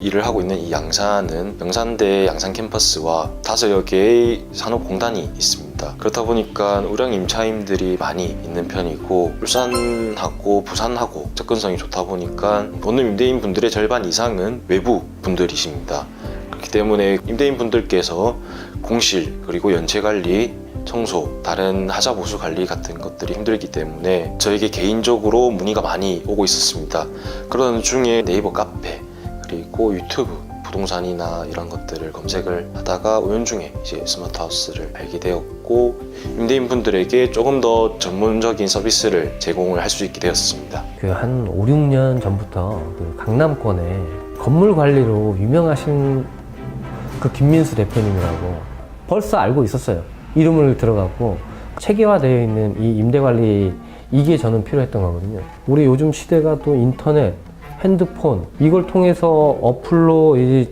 일을 하고 있는 이 양산은 영산대 양산 캠퍼스와 다섯 여 개의 산업공단이 있습니다. 그렇다 보니까 우량 임차인들이 많이 있는 편이고 울산하고 부산하고 접근성이 좋다 보니까 오늘 임대인 분들의 절반 이상은 외부 분들이십니다. 그렇기 때문에 임대인 분들께서 공실 그리고 연체 관리 청소, 다른 하자 보수 관리 같은 것들이 힘들기 때문에 저에게 개인적으로 문의가 많이 오고 있었습니다. 그런 중에 네이버 카페 그리고 유튜브 부동산이나 이런 것들을 검색을 하다가 우연중에 이제 스마트하우스를 알게 되었고 임대인 분들에게 조금 더 전문적인 서비스를 제공을 할 수 있게 되었습니다. 그 한 5, 6년 전부터 그 강남권에 건물 관리로 유명하신 그 김민수 대표님이라고 벌써 알고 있었어요. 이름을 들어갔고 체계화되어 있는 이 임대 관리 이게 저는 필요했던 거거든요. 우리 요즘 시대가 또 인터넷, 핸드폰 이걸 통해서 어플로 이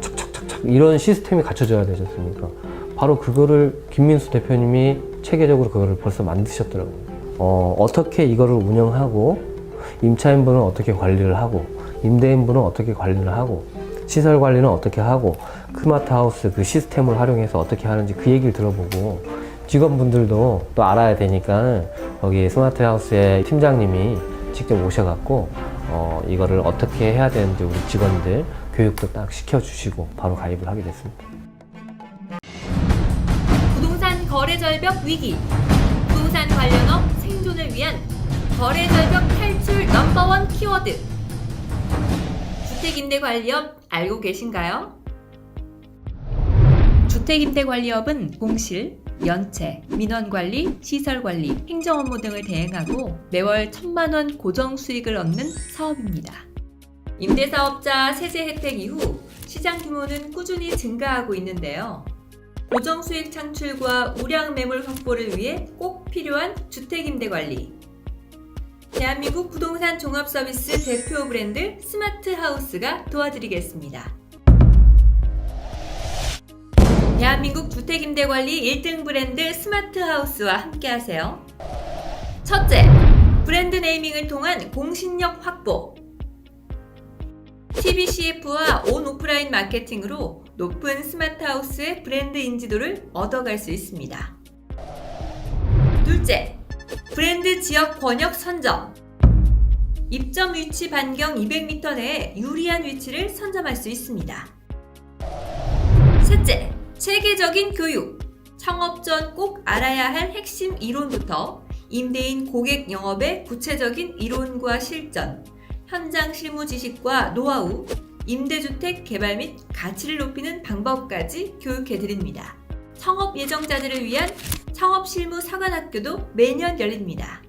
착착착착 이런 시스템이 갖춰져야 되지 않습니까? 바로 그거를 김민수 대표님이 체계적으로 그거를 벌써 만드셨더라고요. 어, 어떻게 이거를 운영하고 임차인분은 어떻게 관리를 하고 임대인분은 어떻게 관리를 하고 시설 관리는 어떻게 하고 스마트 하우스 그 시스템을 활용해서 어떻게 하는지 그 얘기를 들어보고 직원분들도 또 알아야 되니까 거기 스마트 하우스의 팀장님이 직접 오셔갖고 어, 이거를 어떻게 해야 되는지 우리 직원들 교육도 딱 시켜주시고 바로 가입을 하게 됐습니다. 부동산 거래 절벽 위기. 부동산 관련업 생존을 위한 거래 절벽 탈출 넘버원 키워드. 주택임대관리업 알고 계신가요? 주택임대관리업은 공실, 연체, 민원관리, 시설관리, 행정 업무 등을 대행하고 매월 천만 원 고정 수익을 얻는 사업입니다. 임대사업자 세제 혜택 이후 시장 규모는 꾸준히 증가하고 있는데요. 고정 수익 창출과 우량 매물 확보를 위해 꼭 필요한 주택임대 관리. 대한민국 부동산 종합 서비스 대표 브랜드 스마트 하우스가 도와드리겠습니다. 대한민국 주택임대 관리 1등 브랜드 스마트 하우스와 함께하세요. 첫째, 브랜드 네이밍을 통한 공신력 확보. TBCF와 온 오프라인 마케팅으로 높은 스마트 하우스의 브랜드 인지도를 얻어갈 수 있습니다. 둘째, 브랜드 지역 번역 선점. 입점 위치 반경 200m 내에 유리한 위치를 선점할 수 있습니다. 셋째, 체계적인 교육. 창업 전 꼭 알아야 할 핵심 이론부터 임대인 고객 영업의 구체적인 이론과 실전, 현장 실무 지식과 노하우, 임대주택 개발 및 가치를 높이는 방법까지 교육해 드립니다. 창업 예정자들을 위한 창업 실무 사관학교도 매년 열립니다.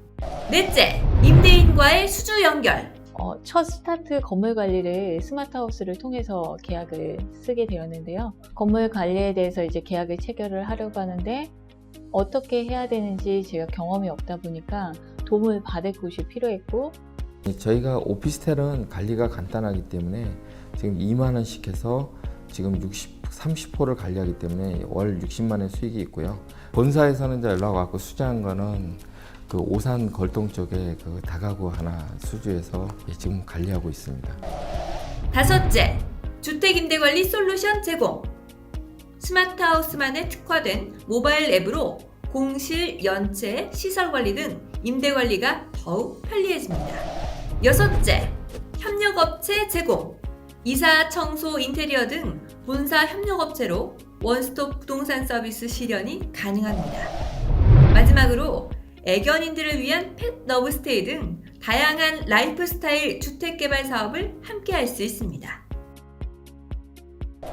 넷째, 임대인과의 수주 연결. 어, 첫 스타트 건물 관리를 스마트 하우스를 통해서 계약을 쓰게 되었는데요. 건물 관리에 대해서 이제 계약을 체결을 하려고 하는데 어떻게 해야 되는지 제가 경험이 없다 보니까 도움을 받을 곳이 필요했고 저희가 오피스텔은 관리가 간단하기 때문에 지금 2만 원씩 해서 지금 60, 30호를 관리하기 때문에 월 60만 원 수익이 있고요. 본사에서는 이제 연락 왔고 수주한 거는 그 오산 걸동 쪽에 그 다가구 하나 수주해서 예, 지금 관리하고 있습니다. 다섯째, 주택임대관리 솔루션 제공. 스마트 하우스만에 특화된 모바일 앱으로 공실, 연체, 시설 관리 등 임대 관리가 더욱 편리해집니다. 여섯째, 협력업체 제공. 이사, 청소, 인테리어 등 본사 협력업체로 원스톱 부동산 서비스 실현이 가능합니다. 마지막으로 애견인들을 위한 펫 러브스테이 등 다양한 라이프 스타일 주택 개발 사업을 함께 할 수 있습니다. 아,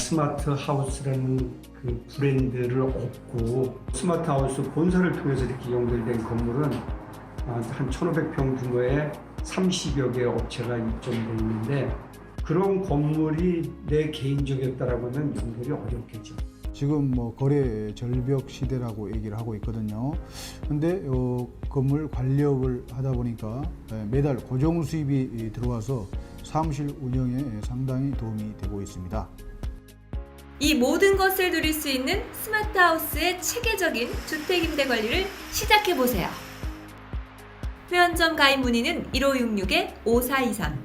스마트 하우스라는 그 브랜드를 얻고 스마트 하우스 본사를 통해서 이렇게 연결된 건물은 아, 한 1,500평 규모의 30여 개의 업체가 입점되어 있는데 그런 건물이 내 개인적이었다라고 하면 연결이 어렵겠죠. 지금 뭐 거래 절벽 시대라고 얘기를 하고 있거든요. 근데 어, 건물 관리업을 하다 보니까 예, 매달 고정 수입이 들어와서 사무실 운영에 상당히 도움이 되고 있습니다. 이 모든 것을 누릴 수 있는 스마트 하우스의 체계적인 주택 임대 관리를 시작해 보세요. 회원점 가입 문의는 1566-5423